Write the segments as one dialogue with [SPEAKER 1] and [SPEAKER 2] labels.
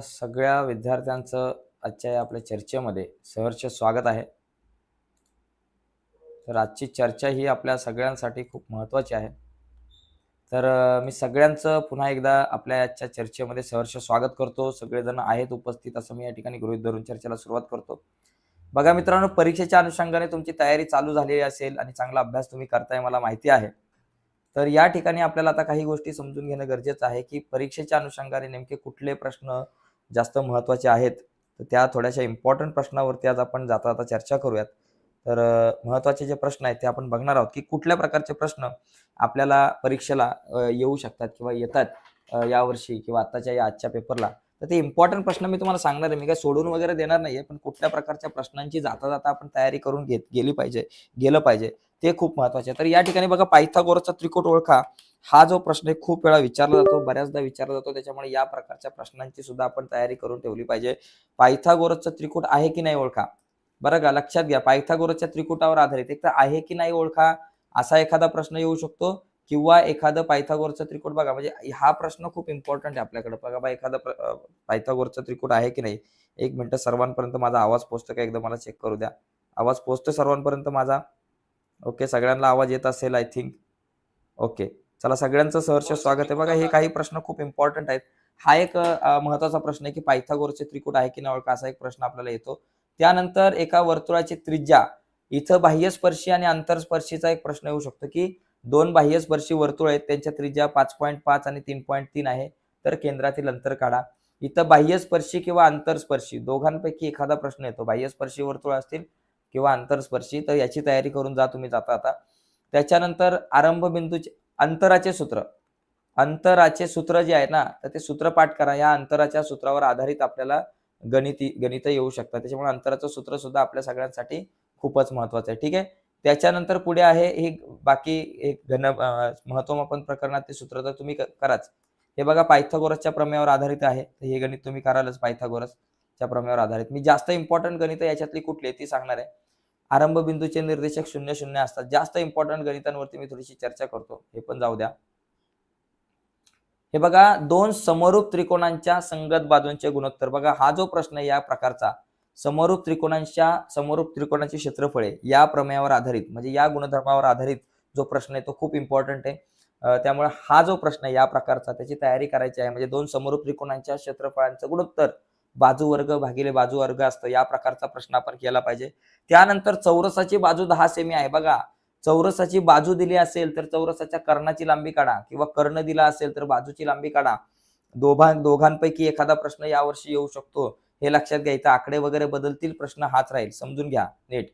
[SPEAKER 1] सगळ्या विद्यार्थ्यांचं आजच्या या आपल्या चर्चेमध्ये सहर्ष स्वागत आहे. तर आजची चर्चा ही आपल्या सगळ्यांसाठी खूप महत्त्वाची आहे. तर मी सगळ्यांचं पुन्हा एकदा आपल्या आजच्या चर्चेमध्ये सहर्ष स्वागत करतो. सगळेजण आहेत उपस्थित असं मी या ठिकाणी गृहीत धरून चर्चेला सुरुवात करतो. बघा मित्रांनो परीक्षेच्या अनुषंगाने तुमची तयारी चालू झालेली असेल आणि चांगला अभ्यास तुम्ही करताय मला माहिती आहे. तर या ठिकाणी आपल्याला आता काही गोष्टी समजून घेणं गरजेचं आहे की परीक्षेच्या अनुषंगाने नेमके कुठले प्रश्न जास्त महत्त्वाचे आहेत तर त्या थोड्याशा इम्पॉर्टंट प्रश्नावरती आज आपण जाता जाता चर्चा करूयात. तर महत्त्वाचे जे प्रश्न आहेत ते आपण बघणार आहोत की कुठल्या प्रकारचे प्रश्न आपल्याला परीक्षेला येऊ शकतात किंवा येतात यावर्षी किंवा आत्ताच्या या आजच्या पेपरला तर ते इम्पॉर्टंट प्रश्न मी तुम्हाला सांगणार आहे. मी काय सोडून वगैरे देणार नाहीये पण कुठल्या प्रकारच्या प्रश्नांची जाता जाता आपण तयारी करून घेत गेली पाहिजे गेलं पाहिजे ते खूप महत्त्वाचे तर या ठिकाणी बघा पायथागोरसचा त्रिकोट ओळखा. हा जो प्रश्न खूप वेळा विचारला जातो बऱ्याचदा विचारला जातो त्याच्यामुळे या प्रकारच्या प्रश्नांची सुद्धा आपण तयारी करून ठेवली पाहिजे. पायथागोरसचा त्रिकोट आहे की नाही ओळखा? बरं का लक्षात घ्या पायथागोरसच्या त्रिकुटावर आधारित. एक तर आहे की नाही ओळखा? असा एखादा प्रश्न येऊ शकतो. किंवा एखादं पायथागोरचं त्रिकोट बघा म्हणजे हा प्रश्न खूप इम्पॉर्टंट आहे आपल्याकडे. बघा बा एखादा पायथागोरचं त्रिकोट आहे की नाही? एक मिनिट सर्वांपर्यंत माझा आवाज पोहोचतो का? एकदा मला चेक करू द्या. आवाज पोहोचतो सर्वांपर्यंत माझा? ओके सगळ्यांना आवाज येत असेल आय थिंक ओके चला सगळ्यांचं सहर्ष स्वागत आहे. बघा हे काही प्रश्न खूप इम्पॉर्टंट आहेत. हा एक महत्त्वाचा प्रश्न आहे की पायथागोरचे त्रिकोट आहे की नाही ओळखा असा एक प्रश्न आपल्याला येतो. त्यानंतर एका वर्तुळाची त्रिज्या इथं बाह्यस्पर्शी आणि आंतरस्पर्शीचा एक प्रश्न येऊ शकतो की दोन बाह्यस्पर्शी वर्तुळ आहेत त्यांच्या त्रिज्या पाच पॉईंट पाच आणि तीन पॉईंट तीन आहे. तर केंद्रातील अंतर काढा. इथं बाह्यस्पर्शी किंवा आंतरस्पर्शी दोघांपैकी एखादा प्रश्न येतो. बाह्यस्पर्शी वर्तुळ असतील किंवा आंतरस्पर्शी तर याची तयारी करून जा तुम्ही जाता आता. त्याच्यानंतर आरंभ बिंदूचे अंतराचे सूत्र. अंतराचे सूत्र जे आहे ना तर ते सूत्र पाठ करा. या अंतराच्या सूत्रावर आधारित आपल्याला गणिती गणित येऊ शकतात. त्याच्यामुळे अंतराचं सूत्र सुद्धा आपल्या सगळ्यांसाठी खूपच महत्वाचं आहे. ठीक आहे? त्याच्यानंतर पुढे आहे हे बाकी एक घन महत्वमापन प्रकरणात ते सूत्र तर तुम्ही कराच. हे बघा पायथागोरसच्या प्रमेयावर आधारित आहे. हे गणित तुम्ही करालच पायथागोरसच्या प्रमेयावर आधारित. मी जास्त इम्पॉर्टंट गणित याच्यातली कुठली ती सांगणार आहे. आरंभ बिंदूचे निर्देशक शून्य शून्य असतात. जास्त इम्पॉर्टंट गणितांवरती मी थोडीशी चर्चा करतो. हे पण जाऊ द्या. हे बघा दोन समरूप त्रिकोणांच्या संगत बाजूंचे गुणोत्तर. बघा हा जो प्रश्न आहे या प्रकारचा समरूप त्रिकोणांच्या समरूप त्रिकोणाची क्षेत्रफळे या प्रमेयावर आधारित म्हणजे या गुणधर्मावर आधारित जो प्रश्न आहे तो खूप इम्पॉर्टंट आहे. त्यामुळे हा जो प्रश्न आहे या प्रकारचा त्याची तयारी करायची आहे. म्हणजे दोन समरूप त्रिकोणांच्या क्षेत्रफळांचं गुणोत्तर बाजू वर्ग भागिले बाजू वर्ग असतं या प्रकारचा प्रश्न आपण केला पाहिजे. त्यानंतर चौरसाची बाजू दहा सेमी आहे. बघा चौरसाची बाजू दिली असेल तर चौरसाच्या कर्णाची लांबी काढा किंवा कर्ण दिला असेल तर बाजूची लांबी काढा. दोघां दोघांपैकी एखादा प्रश्न यावर्षी येऊ शकतो. हे लक्षात घ्या इथं आकडे वगैरे बदलतील प्रश्न हाच राहील. समजून घ्या नीट.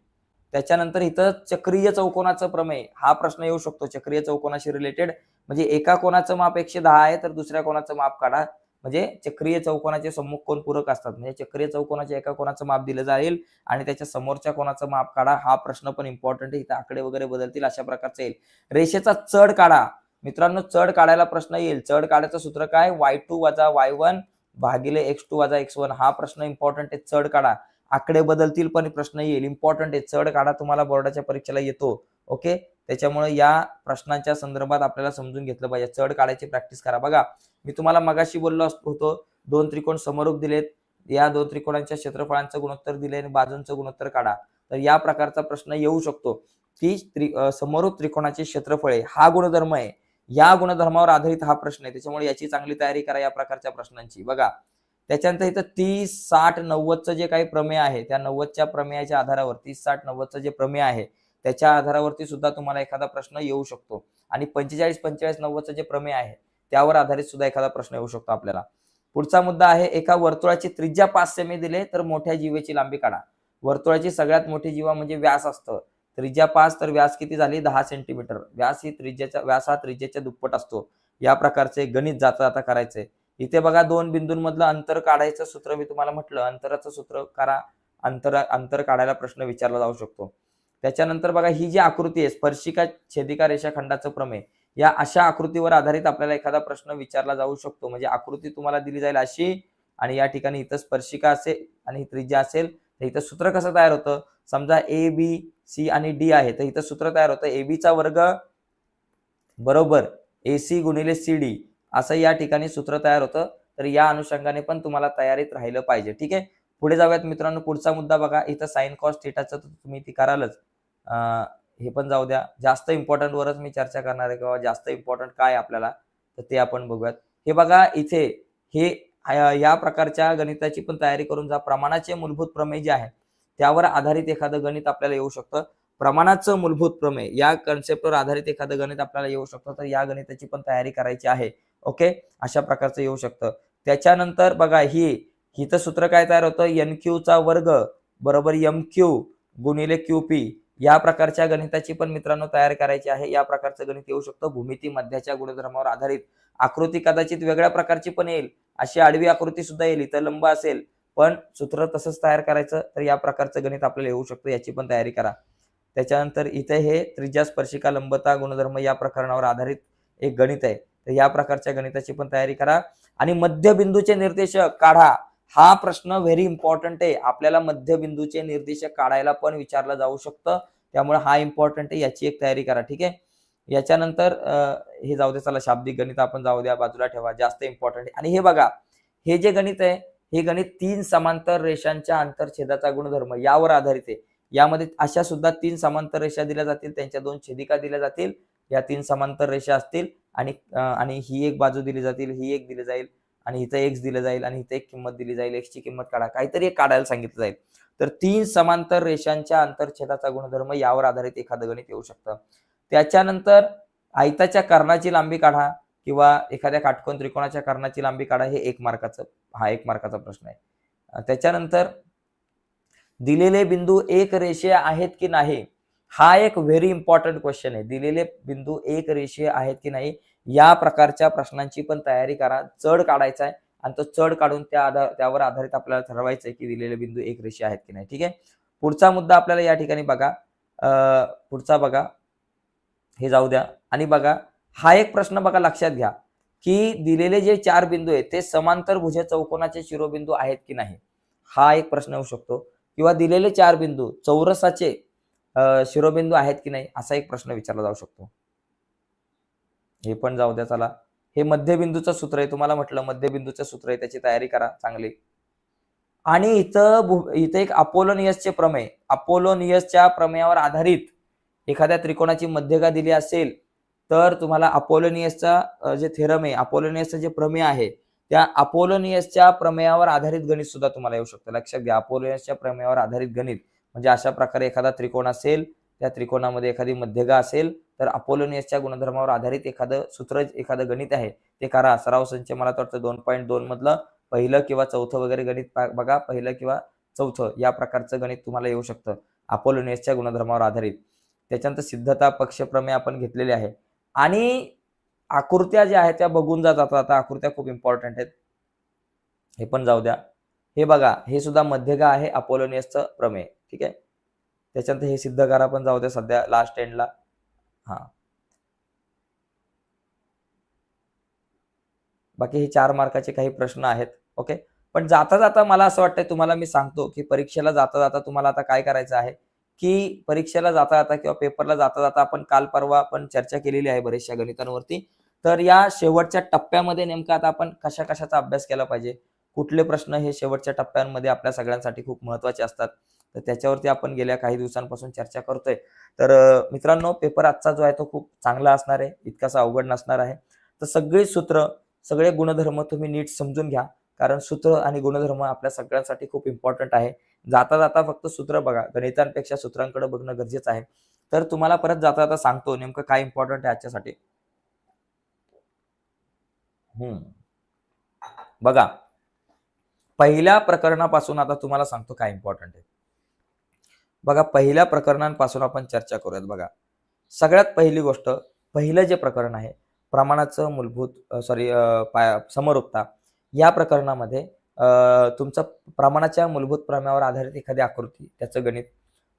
[SPEAKER 1] त्याच्यानंतर इथं चक्रीय चौकोनाचं प्रमेय हा प्रश्न येऊ शकतो चक्रीय चौकोनाशी रिलेटेड म्हणजे एका कोणाचं माप एकशे दहा आहे तर दुसऱ्या कोणाचं माप काढा. म्हणजे चक्रीय चौकोनाचे सम्मुख कोण पूरक असतात. म्हणजे चक्रीय चौकोनाच्या एका कोणाचं माप दिलं जाईल आणि त्याच्या समोरच्या कोणाचं माप काढा. हा प्रश्न पण इम्पॉर्टंट आहे. इथं आकडे वगैरे बदलतील अशा प्रकारचा येईल. रेषेचा चढ काढा. मित्रांनो चढ काढायला प्रश्न येईल. चढ काढायचं सूत्र काय? वाय टू वजा वाय वन भागिले एक्स टू वजा एक्स वन. हा प्रश्न इम्पॉर्टंट आहे चढ काढा. आकडे बदलतील पण प्रश्न येईल. इम्पॉर्टंट आहे चढ काढा तुम्हाला बोर्डाच्या परीक्षेला येतो. ओके त्याच्यामुळे या प्रश्नांच्या संदर्भात आपल्याला समजून घेतलं पाहिजे. चढ काढायची प्रॅक्टिस करा. बघा मी तुम्हाला मगाशी बोललो असतो होतो. दोन त्रिकोण समरूप दिलेत. या दोन त्रिकोणांच्या क्षेत्रफळांचं गुणोत्तर दिले आणि बाजूंचं गुणोत्तर काढा. तर या प्रकारचा प्रश्न येऊ शकतो. की त्रि समरूप त्रिकोणाचे क्षेत्रफळे हा गुणधर्म आहे. या गुणधर्मावर आधारित हा प्रश्न आहे. त्याच्यामुळे याची चांगली तयारी करा या प्रकारच्या प्रश्नांची. बघा त्याच्यानंतर इथं तीस साठ नव्वदचं जे काही प्रमेय आहे त्या नव्वदच्या प्रमेयाच्या आधारावर तीस साठ नव्वदचं जे प्रमेय आहे त्याच्या आधारावरती सुद्धा तुम्हाला एखादा प्रश्न येऊ शकतो. आणि पंचेचाळीस पंचेचाळीस नव्वदचं जे प्रमेय आहे त्यावर आधारित सुद्धा एखादा प्रश्न येऊ शकतो आपल्याला. पुढचा मुद्दा आहे एका वर्तुळाची त्रिज्या पाच सेमी दिले तर मोठ्या जीवेची लांबी काढा. वर्तुळाची सगळ्यात मोठी जीवा म्हणजे व्यास असतं. त्रिज्या पाच तर व्यास किती झाली? दहा सेंटीमीटर व्यास ही त्रिज्याच्या व्यास हा त्रिज्याच्या दुप्पट असतो. या प्रकारचे गणित जाता जाता करायचे. इथे बघा दोन बिंदूंमधलं अंतर काढायचं सूत्र मी तुम्हाला म्हटलं. अंतराचं सूत्र करा. अंतर अंतर काढायला प्रश्न विचारला जाऊ शकतो. त्याच्यानंतर बघा ही जी आकृती आहे स्पर्शिका छेदिका रेषाखंडाचं प्रमेय या अशा आकृतीवर आधारित आपल्याला एखादा प्रश्न विचारला जाऊ शकतो. म्हणजे आकृती तुम्हाला दिली जाईल अशी आणि या ठिकाणी इथं स्पर्शिका असेल आणि ही त्रिज्या असेल. तर इथं सूत्र कसं तयार होतं? समजा ए बी सी आणि डी आहे तर इथं सूत्र तयार होतं ए बीचा वर्ग बरोबर ए सी गुणिले सी डी असं या ठिकाणी सूत्र तयार होतं तर या अनुषंगाने पण तुम्हाला तयारीत राहिलं पाहिजे. ठीक आहे? पुढे जाऊयात मित्रांनो पुढचा मुद्दा बघा. इथं साईन कॉस्ट थिटाचं तर तुम्ही ती करालच. हे पण जाऊ द्या. जास्त इम्पॉर्टंट वरच मी चर्चा करणार आहे किंवा जास्त इम्पॉर्टंट काय आपल्याला तर ते आपण बघूयात. हे बघा इथे हे या प्रकारच्या गणिताची पण तयारी करून जा. प्रमाणाचे मूलभूत प्रमेय जे आहे त्यावर आधारित एखादं गणित आपल्याला येऊ शकतं. प्रमाणाचं मूलभूत प्रमेय या कन्सेप्टवर आधारित एखादं गणित आपल्याला येऊ शकतं. तर या गणिताची पण तयारी करायची आहे. ओके अशा प्रकारचं येऊ शकतं. त्याच्यानंतर बघा ही हिचं सूत्र काय तयार होतं? एन क्यूचा वर्ग बरोबर एम क्यू गुणिले क्यू पी या प्रकारच्या गणिताची पण मित्रांनो तयार करायची आहे. या प्रकारचं गणित येऊ शकतं. भूमिती मध्याच्या गुणधर्मावर आधारित. आकृती कदाचित वेगळ्या प्रकारची पण येईल. अशी आडवी आकृती सुद्धा येईल. इथं लंब असेल. पण सूत्र तसंच तयार करायचं तर या प्रकारचं गणित आपल्याला येऊ शकतं याची पण तयारी करा. त्याच्यानंतर इथे हे त्रिज्या स्पर्शिका लंबता गुणधर्म या प्रकरणावर आधारित एक गणित आहे. तर या प्रकारच्या गणिताची पण तयारी करा. आणि मध्यबिंदूचे निर्देशक काढा. हा प्रश्न व्हेरी इम्पॉर्टंट आहे. आपल्याला मध्यबिंदूचे निर्देशक काढायला पण विचारलं जाऊ शकतं. त्यामुळे हा इम्पॉर्टंट आहे याची एक तयारी करा ठीक आहे? याच्यानंतर हे जाऊ दे चला शाब्दिक गणित आपण जाऊ द्या बाजूला ठेवा जास्त इम्पॉर्टंट आहे. आणि हे बघा हे जे गणित आहे हे गणित तीन समांतर रेषांच्या आंतरछेदाचा गुणधर्म यावर आधारित आहे. यामध्ये अशा सुद्धा तीन समांतर रेषा दिल्या जातील. त्यांच्या दोन छेदिका दिल्या जातील. या तीन समांतर रेषा असतील आणि आणि ही एक बाजू दिली जातील ही एक दिली जाईल आणि इथं एक्स दिलं जाईल आणि इथं एक किंमत दिली जाईल. एक्सची किंमत काढा. काहीतरी एक काढायला सांगितलं जाईल. तर तीन समांतर रेषांच्या आंतरछेदाचा गुणधर्म यावर आधारित एखादं गणित येऊ शकतं. त्याच्यानंतर आयताच्या कर्णाची लांबी काढा. किंवा एखाद्या काटकोन त्रिकोणाच्या कर्णाची लांबी काढा हे एक मार्काचं हा एक मार्काचा प्रश्न आहे. त्याच्यानंतर दिलेले बिंदू एक रेषीय आहेत की नाही हा एक व्हेरी इम्पॉर्टंट क्वेश्चन आहे. दिलेले बिंदू एक रेषीय आहेत की नाही या प्रकारच्या प्रश्नांची पण तयारी करा. चढ काढायचा आहे आणि तो चढ काढून त्या आधार त्यावर आधारित आपल्याला ठरवायचं आहे की दिलेले बिंदू एक रेषीय आहेत की नाही. ठीक आहे? पुढचा मुद्दा आपल्याला या ठिकाणी बघा. पुढचा बघा. हे जाऊ द्या. आणि बघा हा एक प्रश्न बघा लक्षात घ्या की दिलेले जे चार बिंदू आहेत ते समांतर भुज चौकोनाचे शिरोबिंदू आहेत की नाही? हा एक प्रश्न येऊ शकतो. किंवा दिलेले चार बिंदू चौरसाचे शिरोबिंदू आहेत की नाही असा एक प्रश्न विचारला जाऊ शकतो. हे पण जाऊ द्या चला. हे मध्यबिंदूचं सूत्र आहे तुम्हाला म्हटलं मध्यबिंदूचं सूत्र आहे त्याची तयारी करा चांगली. आणि इथं इथं एक अपोलोनियसचे प्रमेय अपोलोनियसच्या प्रमेयावर आधारित एखाद्या त्रिकोणाची मध्यगा दिली असेल तर तुम्हाला अपोलोनियसचा जे थेरम आहे अपोलोनियसचं जे प्रमेय आहे त्या अपोलोनियसच्या प्रमेयावर आधारित गणित सुद्धा तुम्हाला येऊ शकतं. लक्षात घ्या अपोलोनियसच्या प्रमेयावर आधारित गणित म्हणजे अशा प्रकारे एखादा त्रिकोण असेल त्या त्रिकोणामध्ये एखादी मध्यगा असेल तर अपोलोनियसच्या गुणधर्मावर आधारित एखादं सूत्र एखादं गणित आहे. ते करा. सराव संच मला वाटतं दोन पॉईंट दोन मधलं पहिलं किंवा चौथं वगैरे गणित पा- बघा पहिलं किंवा चौथं या प्रकारचं गणित तुम्हाला येऊ शकतं. अपोलोनियसच्या गुणधर्मावर आधारित. त्याच्यानंतर सिद्धता पक्षप्रमेय आपण घेतलेले आहे. आणि आकृत्या ज्या आहेत त्या बघून जातात आता आकृत्या खूप इम्पॉर्टंट आहेत. हे पण जाऊ द्या. हे बघा हे सुद्धा मध्यगा आहे अपोलोनियसचं प्रमेय ठीक आहे? त्याच्यानंतर हे सिद्ध करा पण जाऊ द्या सध्या लास्ट एंडला हा. बाकी हे चार मार्काचे काही प्रश्न आहेत ओके पण जाता जाता मला असं वाटतंय तुम्हाला मी सांगतो की परीक्षेला जाता जाता तुम्हाला आता काय करायचं आहे? की परीक्षेला जाता जाता किंवा पेपरला जाता जाता आपण काल परवा आपण चर्चा केलेली आहे बऱ्याचशा गणितांवरती. तर या शेवटच्या टप्प्यामध्ये नेमका आता आपण कशा कशाचा अभ्यास केला पाहिजे? कुठले प्रश्न हे शेवटच्या टप्प्यांमध्ये आपल्या सगळ्यांसाठी खूप महत्त्वाचे असतात? तर त्याच्यावरती आपण गेल्या काही दिवसांपासून चर्चा करतोय. तर मित्रांनो पेपर आजचा जो आहे तो खूप चांगला असणार आहे. इतकासा अवघड नसणार आहे. तर सगळी सूत्र सगळे गुणधर्म तुम्ही नीट समजून घ्या. कारण सूत्र आणि गुणधर्म आपल्या सगळ्यांसाठी खूप इम्पॉर्टंट आहे. जाता जाता फक्त सूत्र बघा. गणितांपेक्षा सूत्रांकडे बघणं गरजेचं आहे. तर तुम्हाला परत जाता जाता सांगतो नेमकं काय इम्पॉर्टंट आहे आजच्यासाठी. हम्म. बघा. पहिल्या प्रकरणापासून आता तुम्हाला सांगतो काय इम्पॉर्टंट आहे. बघा पहिल्या प्रकरणांपासून आपण चर्चा करूयात बघा. सगळ्यात पहिली गोष्ट पहिलं जे प्रकरण आहे प्रमाणाचं मूलभूत सॉरी समरूपता या प्रकरणामध्ये तुमचं प्रमाणाच्या मूलभूत प्रमेयावर आधारित एखादी आकृती त्याचं गणित.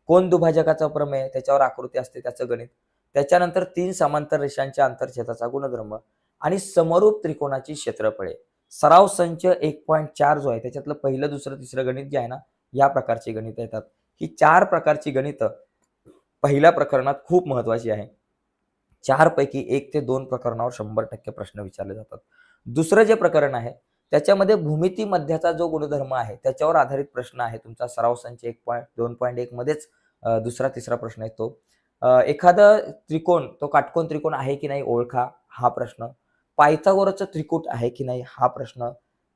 [SPEAKER 1] कोण दुभाजकाचा प्रमेय त्याच्यावर आकृती असते त्याचं गणित. त्याच्यानंतर तीन समांतर रेषांच्या आंतरछेदाचा गुणधर्म आणि समरूप त्रिकोणाची क्षेत्रफळे. सराव संच एक पॉईंट चार जो आहे त्याच्यातलं पहिलं दुसरं तिसरं गणित जे आहे ना या प्रकारची गणितं येतात. ही चार प्रकारची गणितं पहिल्या प्रकरणात खूप महत्वाची आहे. चारपैकी एक ते दोन प्रकरणावर शंभर टक्के प्रश्न विचारले जातात. दुसरं जे प्रकरण आहे त्याच्यामध्ये भूमिती मध्याचा जो गुणधर्म आहे त्याच्यावर आधारित प्रश्न आहे तुमचा. सराव संच एक पॉईंट दोन पॉईंट एक मध्येच दुसरा तिसरा प्रश्न येतो एखादं एखादा त्रिकोण तो काटकोन त्रिकोण आहे की नाही ओळखा हा प्रश्न. पायथागोरसचं त्रिकूट आहे की नाही हा प्रश्न.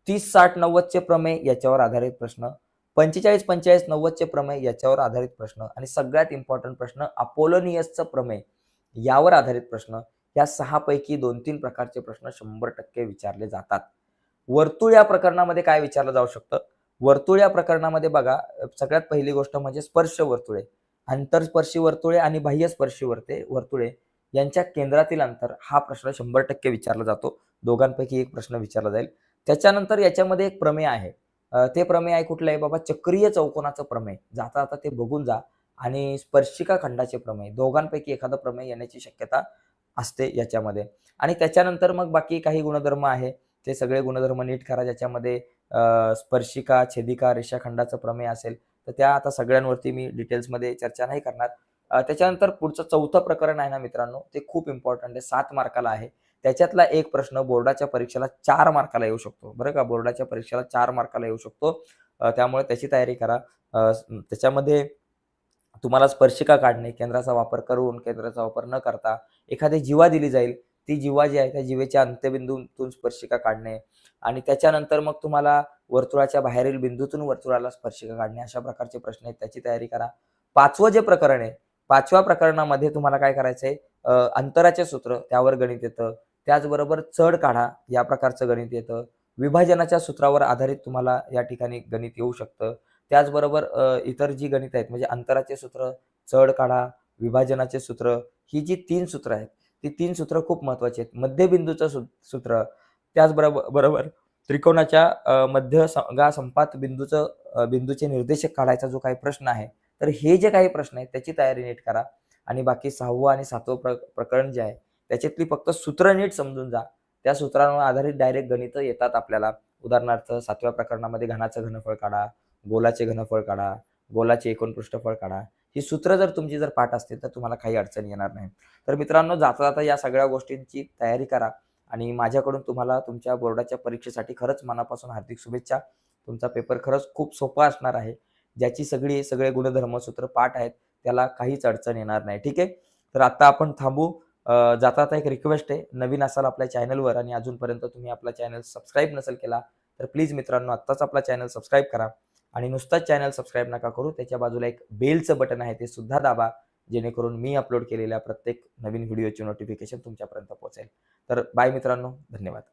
[SPEAKER 1] तीस साठ नव्वदचे प्रमेय याच्यावर आधारित प्रश्न. पंचेचाळीस पंचेचाळीस नव्वदचे प्रमेय याच्यावर आधारित प्रश्न. आणि सगळ्यात इम्पॉर्टंट प्रश्न अपोलोनियसचं प्रमेय यावर आधारित प्रश्न. या सहापैकी दोन तीन प्रकारचे प्रश्न शंभर टक्के विचारले जातात. वर्तुळ या प्रकरणामध्ये काय विचारलं जाऊ शकतं? वर्तुळ या प्रकरणामध्ये बघा सगळ्यात पहिली गोष्ट म्हणजे स्पर्श वर्तुळे आंतरस्पर्शी वर्तुळे आणि बाह्यस्पर्शी वर्ते वर्तुळे यांच्या केंद्रातील अंतर हा प्रश्न शंभर टक्के विचारला जातो. दोघांपैकी एक प्रश्न विचारला जाईल. त्याच्यानंतर याच्यामध्ये एक प्रमेय आहे. ते प्रमेय आहे कुठलं आहे बाबा? चक्रीय चौकोनाचं प्रमेय. जाता जाता ते बघून जा आणि स्पर्शिका खंडाचे प्रमेय. दोघांपैकी एखादं प्रमेय येण्याची शक्यता असते याच्यामध्ये. आणि त्याच्यानंतर मग बाकी काही गुणधर्म आहे. ते सगळे गुणधर्म नीट करा ज्याच्यामध्ये स्पर्शिका छेदिका रेषाखंडाचं प्रमेय असेल तर त्या आता सगळ्यांवरती मी डिटेल्समध्ये चर्चा नाही करणार. त्याच्यानंतर पुढचं चौथं प्रकरण आहे ना मित्रांनो ते खूप इम्पॉर्टंट आहे. सात मार्काला आहे. त्याच्यातला एक प्रश्न बोर्डाच्या परीक्षेला चार मार्काला येऊ शकतो. बरं का? बोर्डाच्या परीक्षेला चार मार्काला येऊ शकतो. त्यामुळे त्याची तयारी करा. त्याच्यामध्ये तुम्हाला स्पर्शिका काढणे केंद्राचा वापर करून केंद्राचा वापर न करता एखादी जीवा दिली जाईल. ती जीवा जी आहे त्या जीवेच्या अंत्यबिंदूतून स्पर्शिका काढणे आणि त्याच्यानंतर मग तुम्हाला वर्तुळाच्या बाहेरील बिंदूतून वर्तुळाला स्पर्शिका काढणे अशा प्रकारचे प्रश्न आहेत. त्याची तयारी करा. पाचवं जे प्रकरण आहे पाचव्या प्रकरणामध्ये तुम्हाला काय करायचं आहे अंतराचे सूत्र त्यावर गणित येतं. त्याचबरोबर चढ काढा या प्रकारचं गणित येतं. विभाजनाच्या सूत्रावर आधारित तुम्हाला या ठिकाणी गणित येऊ शकतं. त्याचबरोबर इतर जी गणित आहेत म्हणजे अंतराचे सूत्र चढ काढा विभाजनाचे सूत्र ही जी तीन सूत्र आहेत ती तीन सूत्र खूप महत्वाची आहेत. मध्यबिंदूचं सू- सूत्र. त्याचबरोबर बरोबर त्रिकोणाच्या मध्य गा संपात बिंदूचं बिंदूचे निर्देशक काढायचा जो काही प्रश्न आहे तर हे जे काही प्रश्न आहेत त्याची तयारी नीट करा. आणि बाकी सहावं आणि सातवं प्र प्रकरण जे आहे त्याच्यातली फक्त सूत्र नीट समजून जा. त्या सूत्रांवर आधारित डायरेक्ट गणित येतात आपल्याला. उदाहरणार्थ सातव्या प्रकरणामध्ये घनाचं घनफळ काढा गोलाचे घनफळ काढा गोलाचे एकूण पृष्ठफळ काढा. ही सूत्र जर तुमची जर पाठ असतील तर तुम्हाला काही अडचण येणार नाही. तर मित्रांनो जाता जाता या सगळ्या गोष्टींची तयारी करा आणि माझ्याकडून तुम्हाला तुमच्या बोर्डाच्या परीक्षेसाठी खरंच मनापासून हार्दिक शुभेच्छा. तुमचा पेपर खरंच खूप सोपा असणार आहे. ज्याची सगळी सगळे गुणधर्मसूत्र पाठ आहेत त्याला काहीच अडचण येणार नाही. ठीक आहे? तर आता आपण थांबू. जाता जाता एक रिक्वेस्ट आहे. नवीन असाल आपल्या चॅनलवर आणि अजूनपर्यंत तुम्ही आपला चॅनल सबस्क्राईब नसेल केला तर प्लीज मित्रांनो आत्ताच आपला चॅनल सबस्क्राईब करा. आणि नुसताच चॅनल सबस्क्राईब नका करू त्याच्या बाजूला एक बेलचं बटन आहे ते सुद्धा दाबा जेणेकरून मी अपलोड केलेल्या प्रत्येक नवीन व्हिडिओची नोटिफिकेशन तुमच्यापर्यंत पोहोचेल. तर बाय मित्रांनो धन्यवाद.